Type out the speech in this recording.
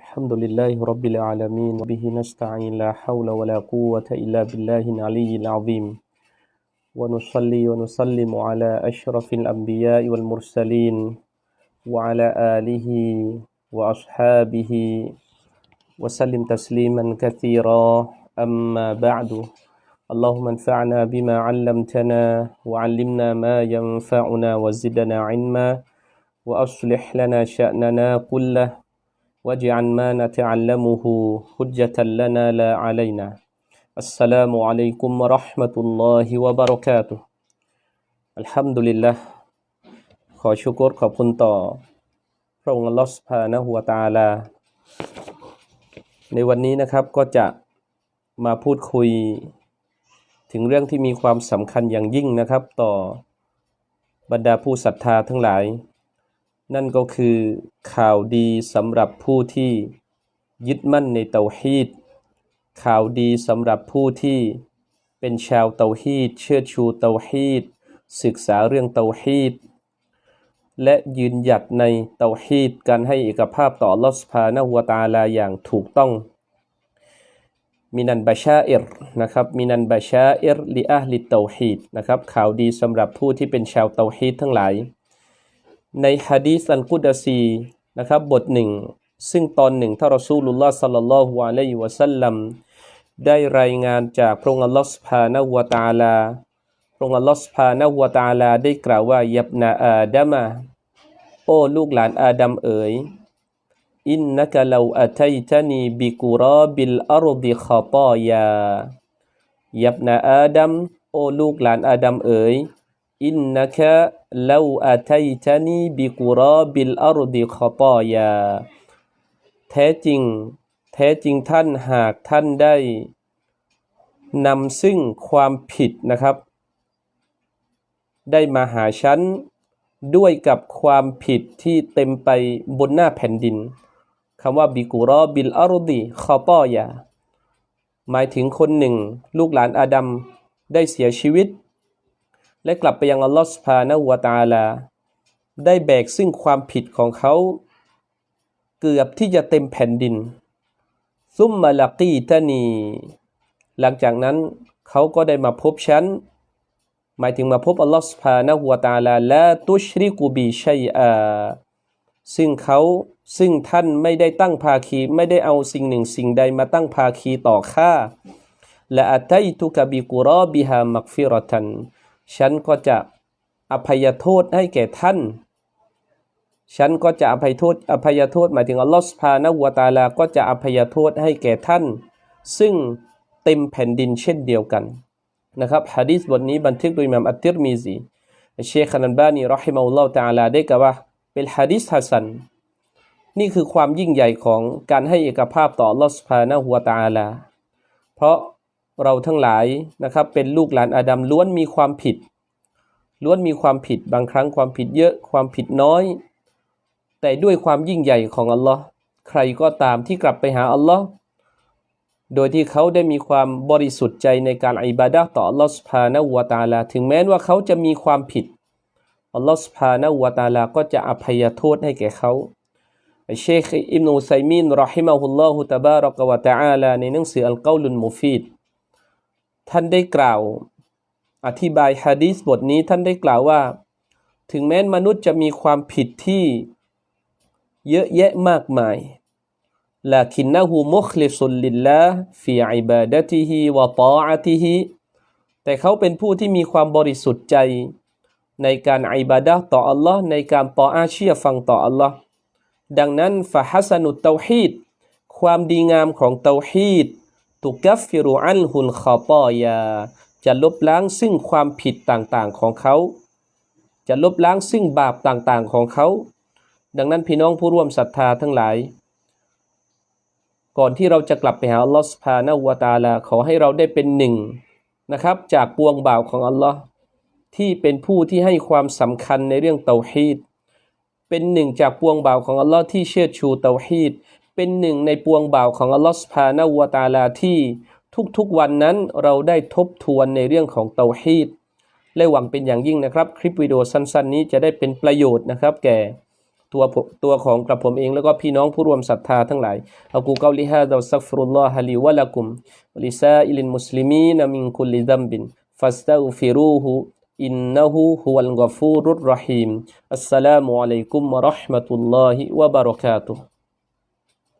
الحمد لله رب العالمين وبه نستعين لا حول ولا قوة إلا بالله العلي العظيم. ونصلي ونسلم على أشرف الأنبياء والمرسلين وعلى آله وأصحابه. وسلم تسليما كثيرا أما بعد. اللهم انفعنا بما علمتنا وعلمنا ما ينفعنا وزدنا علما وأصلح لنا شأننا كله. واجعل ما نتعلمه حجة لنا لا علينا السلام عليكم ورحمة الله وبركاته الحمد لله ขอชุกรขอบคุณต่อ พระองค์อัลลอฮฺสุบฮานะฮูวะตะอาลา ในวันนี้นะครับก็จะมาพูดคุย ถึงเรื่องที่มีความสำคัญอย่างยิ่งนะครับ ต่อบรรดาผู้ศรัทธาทั้งหลาย นั่นก็คือข่าวดีสำหรับผู้ที่ยึดมั่นในเตาฮีดข่าวดีสำหรับผู้ที่เป็นชาวเตาฮีดเชื่อชูเตาฮีดศึกษาเรื่องเตาฮีดและยืนหยัดในเตาฮีดการให้เอกภาพต่อลอสพานะฮัวตาลาอย่างถูกต้องมินันบาชาอิรนะครับมินันบาชาอิรลิอาลิเตาฮีดนะครับข่าวดีสำหรับผู้ที่เป็นชาวเตาฮีดทั้งหลาย ในฮะดีสันกุดซีนะครับบทหนึ่ง ซึ่งตอนหนึ่งท่านรอซูลุลลอฮ์สัลลัลลอฮุอะลัยฮิวะสัลลัมได้รายงานจากพระองค์อัลลอฮ์สุบฮานะวะตาลา พระองค์อัลลอฮ์สุบฮานะวะตาลาได้กล่าวว่ายับนาอาดัมะโอ้ลูกหลานอาดัมเอ๋ยอินนักลาอัตัยตานีบิกุราบิลอารดิขตายายับนาอาดัมโอ้ลูกหลานอาดัมเอ๋ย อินนักลาอัตัยตานีบิกุราบิลอารดิขตายา แท้จริง แท้จริงท่านหากท่านได้นำซึ่งความผิดนะครับ ได้มาหาฉัน ด้วยกับความผิดที่เต็มไปบนหน้าแผ่นดินคำว่าบิกุรอบิลอารดีคอปอยา หมายถึงคนหนึ่ง ลูกหลานอาดัมได้เสียชีวิต และกลับไปยังอัลลอฮฺสุภานะฮูวตาลา ได้แบกซึ่งความผิดของเขา เกือบที่จะเต็มแผ่นดิน ซุมมาลากีตานี หลังจากนั้นเขาก็ได้มาพบฉัน หมายถึงมาพบอัลลอฮฺสุภานะฮูวตาลาและตุชริกูบีชัยอาซึ่งเขาซึ่งท่านไม่ได้ตั้งภาคีไม่ได้เอาสิ่งหนึ่งสิ่งใดมาตั้งภาคีต่อข้าและอัตัยตุกบิกุรอบิฮามักฟิรตัน ฉันก็จะอภัยโทษให้แก่ท่าน ฉันก็จะอภัยโทษอภัยโทษหมายถึงอัลลอฮฺสุภานะฮูวตาลาก็จะอภัยโทษให้แก่ท่าน ซึ่งเต็มแผ่นดินเช่นเดียวกันนะครับฮะดีษบทนี้บันทึกโดยม่ามอัตติรมีซีเชคขนันบานีรอฮิมาอุลลอฮฺตะอาลาได้กล่าวว่าเป็นฮะดีษฮัสซันนี่คือความยิ่งใหญ่ของการให้เอกภาพต่อลอสพานะหัวตาลา เพราะ เราทั้งหลายนะครับ เป็นลูกหลานอาดัมล้วนมีความผิด ล้วนมีความผิดบางครั้งความผิดเยอะความผิดน้อย แต่ด้วยความยิ่งใหญ่ของอัลลอฮ์ใครก็ตามที่กลับไปหาอัลลอฮ์โดยที่เขาได้มีความบริสุทธิ์ใจในการอิบาดะต่ออัลลอฮ์สุภานะหัวตาลา ถึงแม้ว่าเขาจะมีความผิดอัลลอฮฺสุภานะวตาลาก็จะอภัยโทษให้แก่เขาเชคอิบนุไซมินรอฮิมาฮุลลอฮุตะบารอกวะตะอาลาในหนังสืออัลกอลุนมุฟีด ท่านได้กล่าว อธิบายฮะดีษบทนี้ท่านได้กล่าวว่า ถึงแม้มนุษย์จะมีความผิดที่เยอะแยะมากมายลาคินนะฮูมุคลิสุลลิลลาฟีอิบาดะติฮิวะตาอติฮิแต่เขาเป็นผู้ที่มีความบริสุทธิ์ใจ ในการอิบาดะต่ออัลลอฮ์ในการต่ออาเชียฟังต่ออัลลอฮ์ดังนั้นฟะฮัสนุตเตาฮีดความดีงามของเตาฮีด ตุกัฟฟิรุอันฮุลคอปอยา จะลบล้างซึ่งความผิดต่างๆของเขา จะลบล้างซึ่งบาปต่างๆของเขา ดังนั้นพี่น้องผู้ร่วมศรัทธาทั้งหลาย ก่อนที่เราจะกลับไปหาอัลลอฮ์สุภาณวตาลาขอให้เราได้เป็นหนึ่งนะครับ จากปวงบ่าวของอัลลอฮ์ที่เป็นผู้ที่ให้ความสำคัญในเรื่องเตาฮีดเป็นหนึ่งจากปวงบ่าวของอัลลอฮ์ที่เชื่อชูเตาฮีด เป็นหนึ่งในปวงบ่าวของอัลลอฮ์สภาณวตาลาที่ทุกๆวันนั้นเราได้ทบทวนในเรื่องของเตาฮีดและหวังเป็นอย่างยิ่งนะครับ คลิปวิดีโอสั้น ๆ นี้จะได้เป็นประโยชน์นะครับ แก่ตัวผมตัวของกระผมเองแล้วก็พี่น้องผู้รวมศรัทธาทั้งหลายอักูเกาลิฮาดะสักฟรุลลอฮะลีวะละกุมวลิซาอิลินมุสลิมีนมินคุลิดัมบินฟัสตัฆฟิรูฮุอินนะฮูฮุวัลกฟูรุรรหีมอัสสลามุอะลัยกุมวะเราะห์มะตุลลอฮิวะบะเราะกาตุฮ์